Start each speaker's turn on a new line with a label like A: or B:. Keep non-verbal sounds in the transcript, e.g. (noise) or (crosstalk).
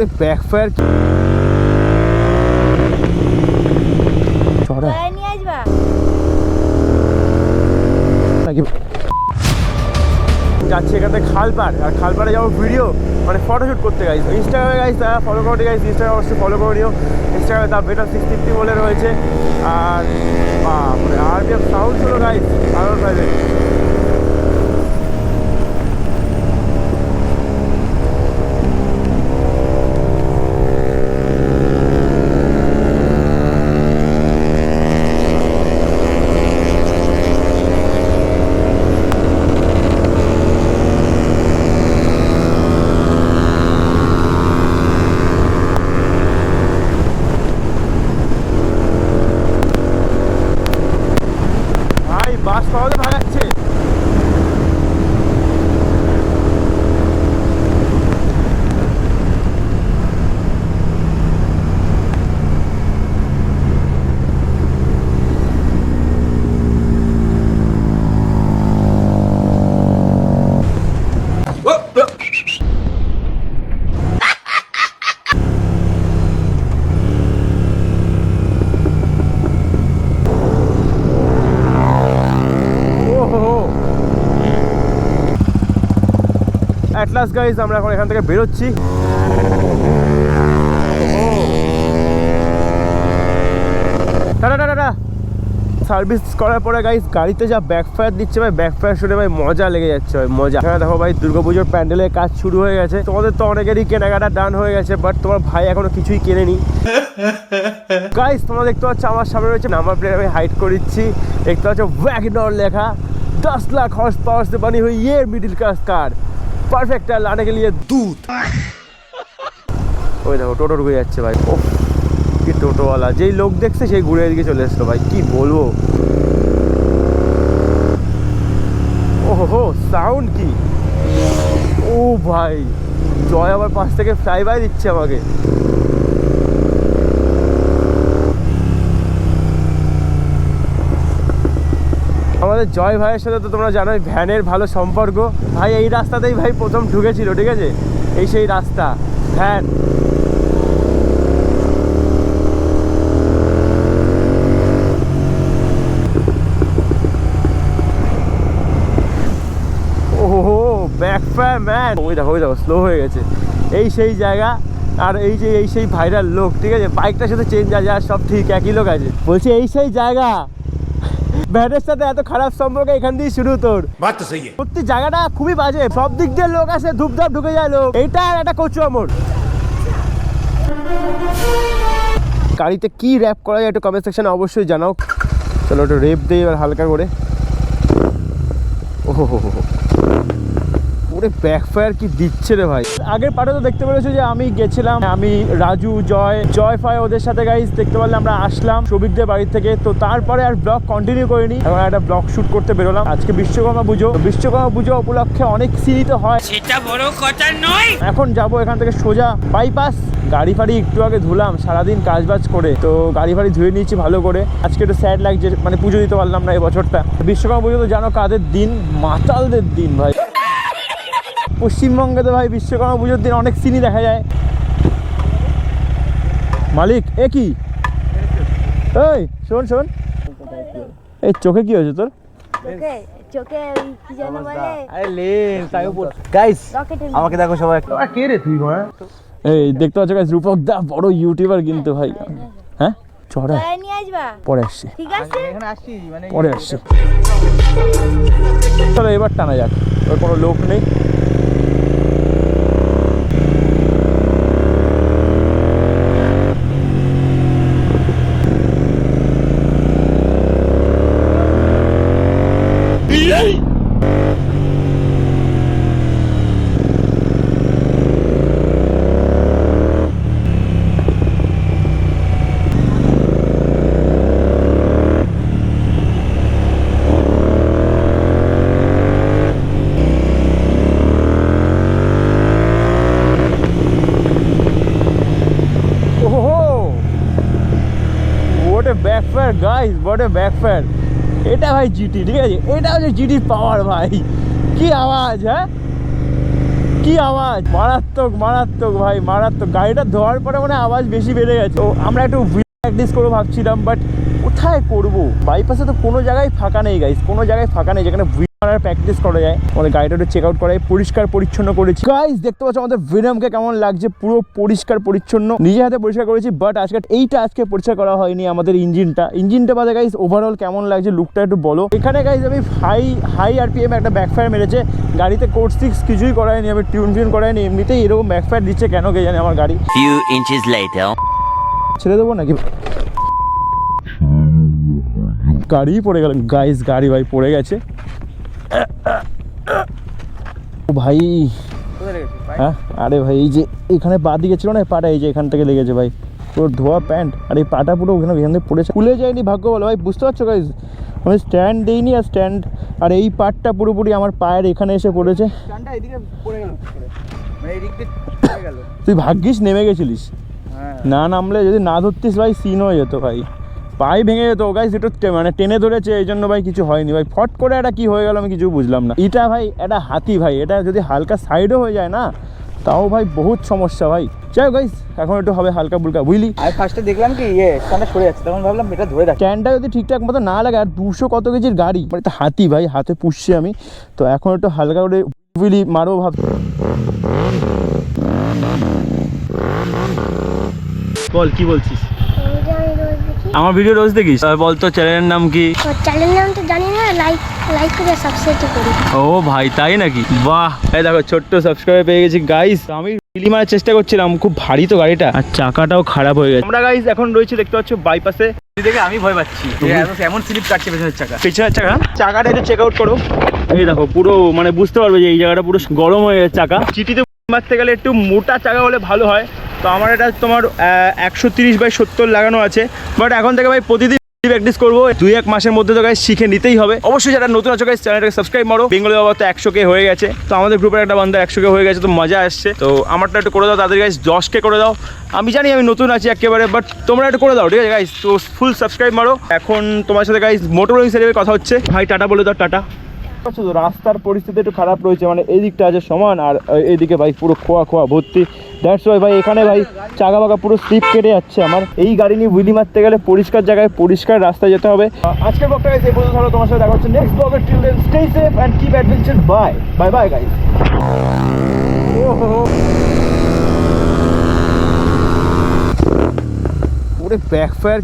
A: ওরে back fire চড়া। যাচ্ছি এখান থেকে খালপাড়। আর খালপাড়ে যাব ভিডিও মানে ফটোশ্যুট করতে গাইজ ইনস্টাগ্রামে গাইজ তারা ফলো করতে গাইজ ইনস্টাগ্রাম অবশ্যই ফলো করে নিও। ইনস্টাগ্রামে তার বেটার সিক্স ফিফটি বলে রয়েছে। আর আর সাউন্ড ছিল কারণ গাইজ ভাই বাস পাওয়াতে ভাগাচ্ছে ওহো অ্যাটলাস গাইজ আমরা এখন এখান থেকে বেরোচ্ছি। সার্ভিস করার পরে গাইজ গাড়িতে যা ব্যাকফায়ার দিচ্ছে ভাই ব্যাকফায়ার শুনে ভাই মজা লেগে যাচ্ছে ভাই মজা। হ্যাঁ দেখো ভাই দুর্গাপুজোর প্যান্ডেলের কাজ শুরু হয়ে গেছে। তোমাদের তো অনেকেরই কেনাকাটা ডান হয়ে গেছে বাট তোমার ভাই এখনও কিছুই কেনেনি। (laughs) গাইজ তোমরা দেখতে পাচ্ছ আমার সামনে রয়েছে নাম্বার প্লেট আমি হাইড করে দেখতে পাচ্ছ ওয়াগনর লেখা দশ লাখ হর্স পাওয়ার সে বানি হয়ে ইয়ে মিডিল ক্লাস কার परफेक्ट है लाने के लिए दूध ওই দেখো টোটো ঢুকে যাচ্ছে ভাই ও কি টোটোওয়ালা যেই লোক দেখছে সেই ঘুরে এদিকে চলে এসলো ভাই কি বলবো ও হো সাউন্ড কি ও ভাই জয় আবার পাশ থেকে ফ্লাই বাই দিচ্ছে আমাকে আমাদের জয় ভাইয়ের সাথে তো তোমরা জানোই, ভ্যানের ভালো সম্পর্ক। ভাই, এই রাস্তাতেই ভাই প্রথম ঢুকেছিল, ঠিক আছে? এই সেই রাস্তা, ভ্যান। ওহো ব্যাক ফায়ার ম্যান ওই দেখো ওই দেখো স্লো হয়ে গেছে। এই সেই জায়গা, আর এই যে, এই সেই ভাইরাল লোক, ঠিক আছে? বাইকটা শুধু চেঞ্জ আছে, আর সব ঠিক, একই লোক আছে। বলছি, এই সেই জায়গা। ব্যাটের সাথে এত খারাপ সম্পর্ক এখান দিয়ে শুরু তোর। সত্যি জায়গাটা খুবই বাজে। সব দিক দিয়ে লোক আসে ধূপধাপ ঢুকে যায় লোক। এটা আর একটা কচুয়া মোড় গাড়িতে কি র্যাপ করা যায় একটু কমেন্ট সেকশনে অবশ্যই জানাও। চলো একটু রেপ দেই এবার হালকা করে। ওহো হো হো ওরে ব্যাক ফায়ার কি দিচ্ছে রে ভাই? আগের পাটে তো দেখতে পেরেছ যে আমি গেছিলাম আমি রাজু জয় জয় ফায় ওদের সাথে গাইজ দেখতে পারলে আমরা আসলাম সবিকদের বাড়ি থেকে। তো তারপরে আর ব্লগ কন্টিনিউ করিনি এখন একটা ব্লগ শুট করতে বেরোলাম। আজকে বিশ্বকর্মা পুজো বিশ্বকর্মা পুজো উপলক্ষে অনেক সিঁড়ি তো হয়।
B: সেটা বড় কথা নয়।
A: এখন যাব এখান থেকে সোজা বাইপাস গাড়ি ফাড়ি একটু আগে ধুলাম সারাদিন কাজ বাজ করে। তো গাড়ি ফাড়ি ধুয়ে নিয়েছি ভালো করে। আজকে একটু স্যাড লাগছে মানে পুজো দিতে পারলাম না এই বছরটা। বিশ্বকর্মা পুজো তো জানো কাদের দিন? মাতালদের দিন ভাই। পশ্চিমবঙ্গে তো ভাই বিশ্বকর্মা পুজোর দিন অনেক সিনি দেখা যায়। মালিক এ কি? এই শোন শোন। এই চোখে কি হয়েছে তোর?
C: আমাকে দেখো সবাই।
A: কে রে তুই এই দেখতে পাচ্ছ গাইস রূপক দা বড় ইউটিউবার কিন্তু ভাই। হ্যাঁ? চড়া। পরে আসছি।
D: ঠিক আছে?
C: এখানে আসছি মানে
A: পরে আসছি। চলো এবার টানা যাক। ওর কোনো লোক নেই ওহো হোয়াট এ ব্যাকফায়ার গাইস বটে ব্যাকফায়ার এটা ভাই জিটি ঠিক আছে? এটা হচ্ছে জিটির পাওয়ার ভাই। কি আওয়াজ হ্যাঁ? কি আওয়াজ? মারাত্মক মারাত্মক ভাই, মারাত্মক। গাড়িটা ধোয়ার পরে মানে আওয়াজ বেশি বেড়ে গেছে। তো আমরা একটু প্র্যাকটিস করব ভাবছিলাম বাট কোথায় করব? বাইপাসে তো কোনো জায়গায় ফাঁকা নেই গাইস কোনো জায়গায় ফাঁকা নেই, যেখানে প্র্যাকটিস করা যায়। আমাদের গাড়িটা একটু চেক আউট করা যায় পরিষ্কার পরিচ্ছন্ন করেছি। গাইস দেখতে পাচ্ছ আমাদের ভিনমকে কেমন লাগছে পুরো পরিষ্কার পরিচ্ছন্ন। নিজে হাতে পরিষ্কার করেছি বাট আজকে এইটা আজকে পরিষ্কার করা হয়নি আমাদের ইঞ্জিনটা ইঞ্জিনটা বাদে গাইস ওভারঅল কেমন লাগছে লুকটা একটু বলো। এখানে গাইস আমি হাই হাই আরপিএম একটা ব্যাকফায়ার মেরেছে। গাড়িতে কোড সিক্স কিছুই করায়নি আমি টিউন টিউন করায়নি এমনিতেই এরকম ব্যাকফায়ার দিচ্ছে কেন কে জানে আমার গাড়ি. ছেড়ে দেবো নাকি? গাড়ি পড়ে গেল। গাইস গাড়ি ভাই পড়ে গেছে। ভাই। হ্যাঁ? আরে ভাই এই যে এখানে পা দিকে ছিল না? পাটা এই যে এখান থেকে লেগেছে ভাই। পুরো ধোয়া প্যান্ট। আর এই পাটা পুরো ওখানে এখান থেকে পড়েছে। খুলে যায়নি ভাগ্য বলো ভাই বুঝতে পারছ গাইজ আমি স্ট্যান্ড দিইনি আর স্ট্যান্ড আর এই পাটটা পুরোপুরি আমার পায়ের এখানে এসে পড়েছে।
C: পড়ে গেল। মানে
A: তুই ভাগ্যিস নেমে গেছিলিস।
C: হ্যাঁ।
A: না নামলে যদি না ধরতিস ভাই সিন হয়ে যেত ভাই। পায়ে ভেঙে যেত। গাইস একটু টে- মানে টেনে ধরেছে এই জন্য ভাই কিছু হয়নি। ভাই ফট করে এটা কি হয়ে গেল আমি কিছু বুঝলাম না। এটা ভাই এটা হাতি ভাই এটা যদি হালকা সাইডও হয়ে যায় না তাও ভাই বহুত সমস্যা ভাই। যাই গাইস এখন একটু হবে হালকা বুলকা বুঝলি?
C: আমি ফার্স্টে দেখলাম কি ইয়ে স্ট্যান্ডটা সরে যাচ্ছে তখন ভাবলাম এটা ধরে রাখি।
A: স্ট্যান্ডটা যদি ঠিকঠাক মতো না লাগে আর দুশো কত কেজির গাড়ি? মানে এটা হাতি ভাই হাতে পুষছি আমি। তো এখন একটু হালকা করে বুঝলি মারবো ভাব। বল কি বলছিস? আমার ভিডিও রোজ দেখিস। বল তো চ্যানেলের নাম কি?
D: ওর চ্যানেল নাম তো জানি না লাইক লাইক করে সাবস্ক্রাইব করি।
A: ও ভাই তাই নাকি? বাহ। এই দেখো ছোট্ট সাবস্ক্রাইব পেয়ে গেছি। গাইস আমি রিলি মারার চেষ্টা করছিলাম খুব ভারী তো গাড়িটা। আর চাকাটাও খারাপ হয়ে গেছে। আমরা গাইস এখন রয়েছি দেখতে পাচ্ছ বাইপাসে
C: দেখে আমি ভয় পাচ্ছি। এমন স্লিপ কাটছে পেছনের চাকা।
A: পেছনের চাকা? চাকাটা একটু চেক আউট করো। এই দেখো পুরো মানে বুঝতে পারবে যে এই জায়গাটা পুরো গরম হয়ে গেছে চাকা। চিটিতে মারতে গেলে একটু মোটা চাকা হলে ভালো হয়। তো আমার এটা তোমার একশো তিরিশ বাই সত্তর লাগানো আছে। বাট এখন থেকে ভাই প্রতিদিন প্র্যাকটিস করব। দুই এক মাসের মধ্যে তো গাইস শিখে নিতেই হবে। অবশ্যই যারা নতুন আছো গাইস চ্যানেলটাকে সাবস্ক্রাইব মারো। বেঙ্গলি বাবা তো একশো কে হয়ে গেছে। তো আমাদের গ্রুপের একটা বান্ধব একশো কে হয়ে গেছে, তো মজা আসছে। তো আমারটা একটু করে দাও, তাদের গাইস দশ কে করে দাও। আমি জানি আমি নতুন আছি একেবারে বাট তোমরা একটু করে দাও, ঠিক আছে গাইস তো ফুল সাবস্ক্রাইব মারো। এখন তোমার সাথে গাইস মোটর হিসেবে কথা হচ্ছে। ভাই টাটা বলে দাও, টাটা। তো রাস্তার পরিস্থিতি একটু খারাপ রয়েছে মানে এদিকটা আছে সমান আর এদিকে ভাই পুরো খোয়া খোয়া ভর্তি। দ্যাটস ওয়াই ভাই এখানে ভাই চাকা বাগা পুরো স্লিপ কেটে যাচ্ছে আমার। এই গাড়ি নিয়ে হুইলি মারতে গেলে পরিষ্কার জায়গায় পরিষ্কার রাস্তায় যেতে হবে। এই পর্যন্ত হলো তোমার সাথে দেখা হচ্ছে next keep adventure bye
D: bye bye
A: backfire